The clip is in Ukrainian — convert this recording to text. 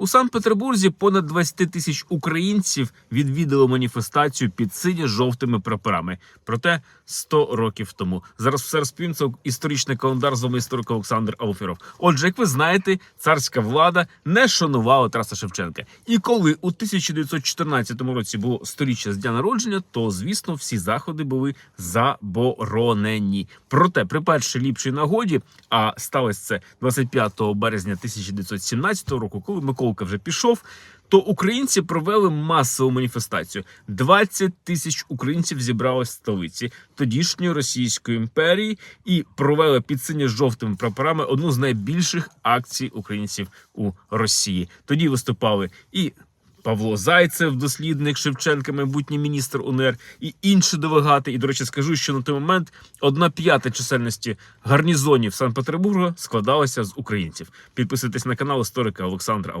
У Санкт-Петербурзі понад 20 тисяч українців відвідали маніфестацію під синьо-жовтими прапорами. Проте 100 років тому. Зараз все розповім. Це історичний календар з вами історик Олександр Алфіров. Отже, як ви знаєте, царська влада не шанувала Тараса Шевченка. І коли у 1914 році було сторіччя з дня народження, то звісно всі заходи були заборонені. Проте при першій ліпшій нагоді, а сталося це 25 березня 1917 року, коли Миколка вже пішов. То українці провели масову маніфестацію. 20 тисяч українців зібралось в столиці тодішньої Російської імперії і провели під синьо-жовтими прапорами одну з найбільших акцій українців у Росії. Тоді виступали і Павло Зайцев, дослідник Шевченка, майбутній міністр УНР, і інші делегати. І, до речі, скажу, що на той момент одна п'ята чисельності гарнізонів Санкт-Петербурга складалася з українців. Підписуйтесь на канал історика Олександра Ав.